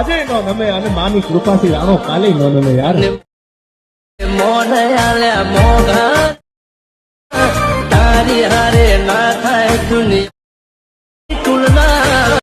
આજે નો નમે અને માની કૃપાથી રાણો કાલે નો નમે યાર. મોઢ આલ્યા મોઘા તારી હારે ના થાય દુનિયા તુલના.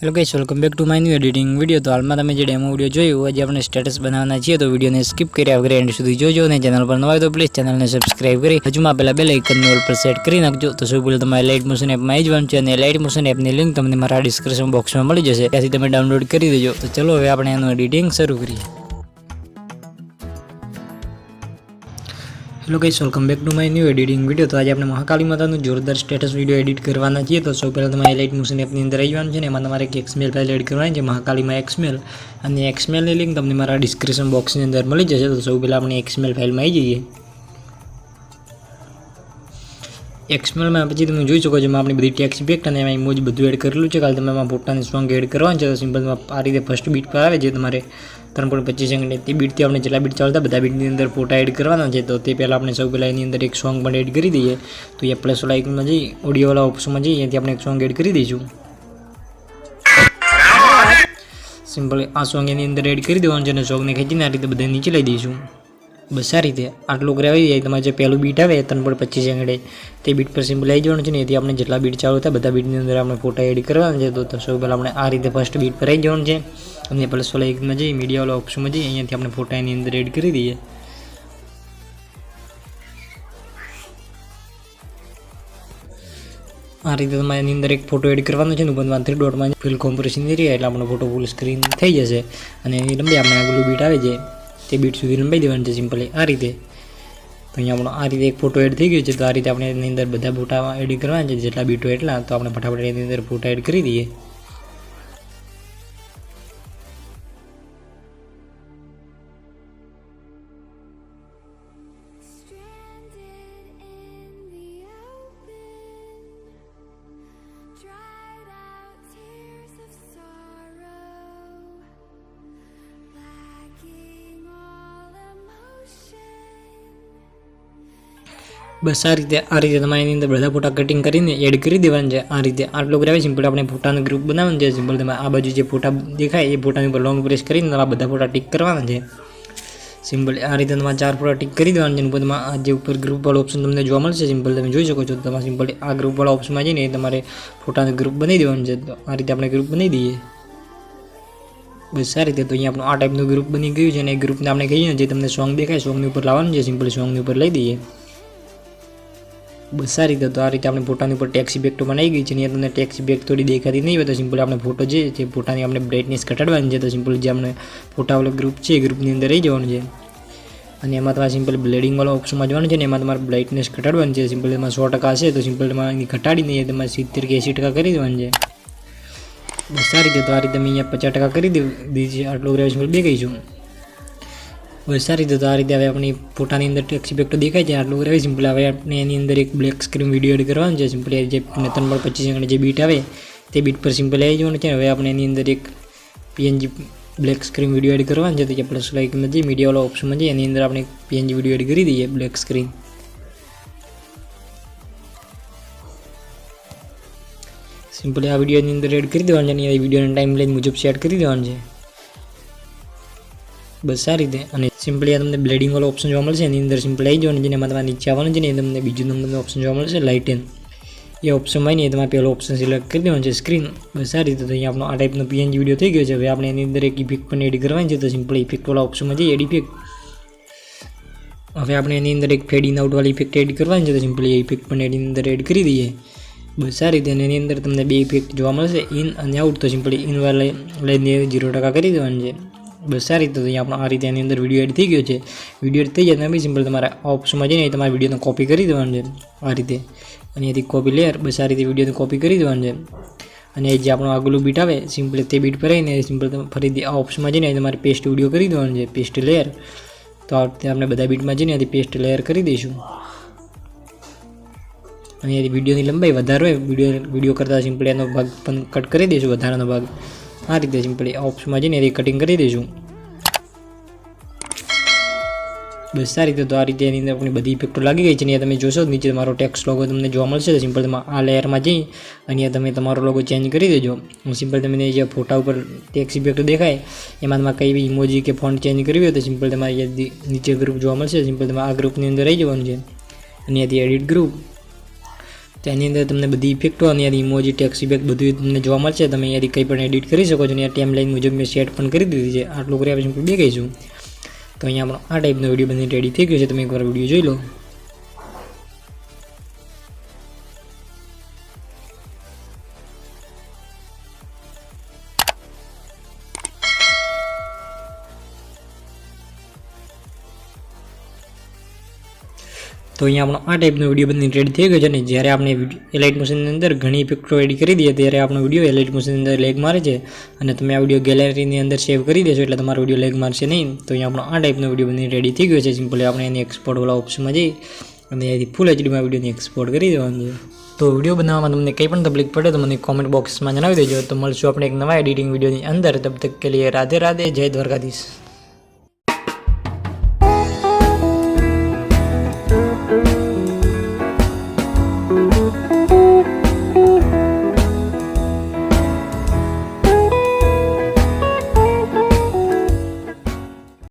Hello guys welcome back to my new editing video તો હાલમાં તમે જે ડેમો વીડિયો જોયું આજે આપણે સ્ટેટસ બનાવવાના છીએ, તો વિડીયોને સ્કીપ કર્યા વગર એન્ડ સુધી જોજો અને ચેનલ પર નવા તો પ્લીઝ ચેનલને સબસ્ક્રાઇબ કરી હજુમાં પહેલાં બે લાઇકનની ઓલ પર સેટ કરી નાખજો. તો શું પહેલાં તમારે લાઇટ મોશન એપમાં આવી જવાનું છે અને લાઇટ મોશન એપની લિંક તમને મારા ડિસ્ક્રિપ્શન બોક્સમાં મળી જશે. ત્યાંથી તમે ડાઉનલોડ કરી દેજો. તો ચલો હવે આપણે એનું એડિટિંગ શરૂ કરીએ. Hello guys welcome back to my new editing video તો આજે આપણે મહાકાળી માતાનું જોરદાર સ્ટેટસ વીડિયો એડિટ કરવાના છીએ. તો સૌ પહેલાં તમારે લાઇટ મોશન એપની અંદર આવી જવાનું છે ને, એમાં તમારે એક એક્સમેલ ફાઇલ એડ કરવાની છે, મહાકાળીમાં એક્સમેલ અને એક્સમેલની લિંક તમને મારા ડિસ્ક્રિપ્શન બોક્સની અંદર મળી જશે. તો સૌ પહેલાં આપણે એક્સમેલ ફાઇલમાં આવી જઈએ. એક્સમેલમાં પછી તમે જોઈ શકો છો, એમાં આપણી બધી ટેક્સ ઇફેક્ટ અને એમાં ઇમોજ બધું એડ કરેલું છે. કાલે તમે એમાં ફોટાની સોંગ એડ કરવાનું છે. તો સિમ્પલમાં આ રીતે ફર્સ્ટ બીટ પર આવે છે તમારે ત્રણ પોઈન્ટ પચીસ સેકન્ડ તે બીટથી આપણે જેટલા બીટ ચાલતા બધા બીટની અંદર ફોટા એડ કરવાના છે. તો તે પહેલાં આપણે સૌ પહેલાં એની અંદર એક સોંગ પણ એડ કરી દઈએ. તો એ પ્લસ વાળા આઇકનમાં જઈ ઓડિયોવાળા ઓપ્શનમાં જઈએ ત્યાંથી આપણે એક સોંગ એડ કરી દઈશું. સિમ્પલ આ સોંગ એની અંદર એડ કરી દેવાનું છે અને સોંગને ખેંચીને આ રીતે બધા નીચે લઈ દઈશું. બસ આ રીતે આટલું કરાવી દઈએ જાય તમારે જે પહેલું બીટ આવે ત્રણ પોઈન્ટ પચીસ સેકન્ડે તે બીટ પર સિમ્પલ આવી જવાનું છે ને એથી આપણે જેટલા બીટ ચાલુ થાય બધા બીટની અંદર આપણે ફોટા એડ કરવાના છે. તો સૌ પહેલાં આપણે આ રીતે ફર્સ્ટ બીટ પર આવી જવાનું છે. અને પ્લસ વાળા એકમાં જઈ મીડિયાવાળા ઓપ્શનમાં જઈ, અહીંયાથી આપણે ફોટા એની અંદર એડ કરી દઈએ. આ રીતે તમારે એની અંદર એક ફોટો એડ કરવાનો છે ને ઉપર થ્રી ડોટમાં ફિલ કોમ્પ્રેશન એરિયા એટલે આપણો ફોટો ફૂલ સ્ક્રીન થઈ જશે. અને એની લંબી આપણે આગલું બીટ આવે છે. તે બીટ સુધી લંબાઈ દેવાની છે સિમ્પલી આ રીતે. તો અહીંયા આપણો આ રીતે એક ફોટો એડ થઈ ગયો છે, તો આ રીતે આપણે એની અંદર બધા ફોટા એડ કરવાના છે, જેટલા બીટો એટલા. તો આપણે ફટાફટ એની અંદર ફોટા એડ કરી દઈએ. બસ આ રીતે આ રીતે તમારે એની અંદર બધા ફોટા કટિંગ કરીને એડ કરી દેવાના છે. આ રીતે આટલું કરાવે સિમ્પલ આપણે ફોટાનું ગ્રુપ બનાવવાનું છે. સિમ્પલ તમે આ બાજુ જે ફોટા દેખાય, એ ફોટાની ઉપર લોંગ પ્રેસ કરીને તમારા બધા ફોટા ટીક કરવાના છે. સિમ્પલ આ રીતે તમારે ચાર ફોટા ટીક કરી દેવાના છે ઉપર તમારે આ જે ઉપર ગ્રુપવાળો ઓપ્શન તમને જોવા મળશે સિમ્પલ તમે જોઈ શકો છો. તમારે સિમ્પલ આ ગ્રુપવાળા ઓપ્શનમાં જઈને તમારે ફોટાનું ગ્રુપ બનાવી દેવાનું છે. તો આ રીતે આપણે ગ્રુપ બનાવી દઈએ. બસ સારી રીતે તો અહીંયા આપણું આ ટાઈપનું ગ્રુપ બની ગયું છે અને એ ગ્રુપને આપણે કહીએ જે તમને સોંગ દેખાય સોંગની ઉપર લાવવાનું છે. સિમ્પલ સોંગની ઉપર લઈ દઈએ. બસ સારી રીતે તો આ રીતે આપણે ફોટાની ઉપર ટેક્સી બેગ તો બનાવી ગઈ છે અને તમને ટેક્સી બેગ થોડી દેખાતી નહીં હોય તો સિમ્પલ આપણે ફોટો જે છે ફોટાની આપણે બ્રાઇટનેસ ઘટાડવાની છે તો સિમ્પલ જે આપણે ફોટાવાળો ગ્રુપ છે ગ્રુપની અંદર રહી જવાનું છે. અને એમાં તમારે સિમ્પલ બ્લેડિંગવાળો ઓપ્શનમાં જવાનું છે અને એમાં તમારે બ્રાઇટનેસ ઘટાડવાની છે. સિમ્પલ એમાં સો ટકા હશે તો સિમ્પલ ઘટાડી એ તમારે સિત્તેર કે એંસી ટકા કરી દેવાનું છે. બસ સારી રીતે તો આ રીતે મેં અહીંયા પચાસ ટકા કરી દીધી છે આટલું ગ્રેવ સિમ્પલ બે કહીશું બસ સારી તો આ રીતે હવે આપણી ફોટાની અંદર ટેક્સ ઇફેક્ટો દેખાય છે, આટલું રહે સિમ્પલ હવે આપણે એની અંદર એક બ્લેક સ્ક્રીન વીડિયો એડ કરવાનું છે સિમ્પલ જે ત્રણ પર પચીસ સેકન્ડ જે બીટ આવે, તે બીટ પર સિમ્પલ આવી જવાનું છે હવે આપણે એની અંદર એક PNG black screen video add કરવાનું છે, તો જે પ્લસ લાઇકમાં જઈએ મીડિયાવાળો ઓપ્શનમાં જઈએ એની અંદર આપણે પીએનજી વીડિયો એડ કરી દઈએ બ્લેક સ્ક્રીન સિમ્પલી આ વિડીયોની અંદર એડ કરી દેવાનું છે, અને એ વિડીયોના ટાઈમ લઈને મુજબ સેટ કરી દેવાનું છે. બસ આ રીતે. અને સિમ્પલી આ તમને બ્લેડિંગ વાળો ઓપ્શન જોવા મળશે. એની અંદર સિમ્પલ આવી જવાનું છે એમાં તમારે નીચે આવવાનું છે ને એ તમને બીજું નંબરનો ઓપ્શન જોવા મળશે લાઇટેન એ ઓપ્શન એ ને એ તમારે પહેલો ઓપ્શન સિલેક્ટ કરી દેવાનું છે સ્ક્રીન બસ આ રીતે. તો અહીંયા આપણો આ ટાઈપનો પીએનજી વીડિયો થઈ ગયો છે. હવે આપણે એની અંદર એક ઇફેક્ટ પણ એડ કરવાની છે. તો સિમ્પલ ઇફેક્ટવાળા ઓપ્શનમાં જઈએ એડ ઇફેક્ટ હવે આપણે એની અંદર એક ફેડ ઇન આઉટવાળી ઇફેક્ટ એડ કરવાની છે. તો સિમ્પલી એ ઇફેક્ટ પણ એની અંદર એડ કરી દઈએ. બસ આ રીતે. એની અંદર તમને બે ઇફેક્ટ જોવા મળશે. ઇન અને આઉટ તો સિમ્પલી ઇન વાળા લઈને જીરો ટકા કરી દેવાનું છે. બસ આ રીતે અહીંયા આપણો આ રીતે એની અંદર વીડિયો એડ થઈ ગયો છે. વીડિયો એડ થઈ જાય તમે સિમ્પલ તમારે ઓપ્શનમાં જઈને તમારે વિડીયોને કોપી કરી દેવાનું છે. આ રીતે. અને એથી કોપી લેયર બસ આ રીતે વિડીયોને કોપી કરી દેવાનું છે. અને જે આપણું આગલું બીટ આવે સિમ્પલ તે બીટ પર આવીને સિમ્પલ ફરીથી આ ઓપ્શનમાં જઈને તમારે પેસ્ટ વીડિયો કરી દેવાનું છે પેસ્ટ લેયર તો આ રીતે આપણે બધા બીટમાં જઈને આથી પેસ્ટ લેયર કરી દઈશું. અને એ વિડીયોની લંબાઈ વધારે હોય વીડિયો વીડિયો કરતાં સિમ્પલ એનો ભાગ પણ કટ કરી દઈશું, વધારાનો ભાગ. આ રીતે સિમ્પલી આ ઓપ્શનમાં જઈને એથી કટિંગ કરી દઈશું બસ સારી રીતે તો આ રીતે એની અંદર આપણી બધી ઇફેક્ટો લાગી ગઈ છે. અને તમે જોશો નીચે તમારો ટેક્સ લોગો તમને જોવા મળશે તો સિમ્પલ તમે આ લેયરમાં જઈ અને તમે તમારો લોગો ચેન્જ કરી દેજો. સિમ્પલ તમને જે ફોટા ઉપર ટેક્સ ઇફેક્ટ દેખાય, એમાં તમારે કઈ બી ઇમોજી કે ફોન્ટ ચેન્જ કરવી હોય તો સિમ્પલ તમારે નીચે ગ્રુપ જોવા મળશે. સિમ્પલ તમે આ ગ્રુપની અંદર રહી જવાનું છે. અને અહીંયાથી એડિટ ગ્રુપ તો એની અંદર તમને બધી ઇફેક્ટો અને યાર ઇમોજી ટેક્સ ઇફેક્ટ બધું તમને જોવા મળશે. તમે અહીંયાથી કંઈ પણ એડિટ કરી શકો છો અને ટાઈમ લાઈન મુજબ મેં સેટ પણ કરી દીધી છે. આટલું કર્યા પછી બે છું તો અહીંયા આપણો આ ટાઈપનો વીડિયો બની રેડી થઈ ગયો છે. તમે એકવાર વીડિયો જોઈ લો. તો અહીંયા આપણો આ ટાઈપનો વીડિયો બની રેડી થઈ ગયો છે અને જ્યારે આપણે એલાઇટ મશીનની અંદર ઘણી પિક્ચરો એડ કરી દઈએ ત્યારે આપણો વીડિયો એલાઇટ મશીનની અંદર લેગ મારે છે અને તમે આ વીડિયો ગેલેરીની અંદર સેવ કરી દેશો એટલે તમારો વીડિયો લેગ મારશે નહીં. તો અહીંયા આપણો આ ટાઈપનો વીડિયો બની રેડી થઈ ગયો છે. સિમ્પલી આપણે એની એક્સપોર્ટવાળા ઓપ્શનમાં જઈ અને અહીંયાથી ફૂલ એચડીમાં વિડીયોની એક્સપોર્ટ કરી દેવાનું છે. તો વીડિયો બનાવવામાં તમને કંઈ પણ તકલીફ પડે તો મને કોમેન્ટ બોક્સમાં જણાવી દેજો. તો મળશું આપણે એક નવા એડિટિંગ વિડીયોની અંદર. તબ તક કે લીએ રાધે રાધે. જય દ્વારકાધીશ.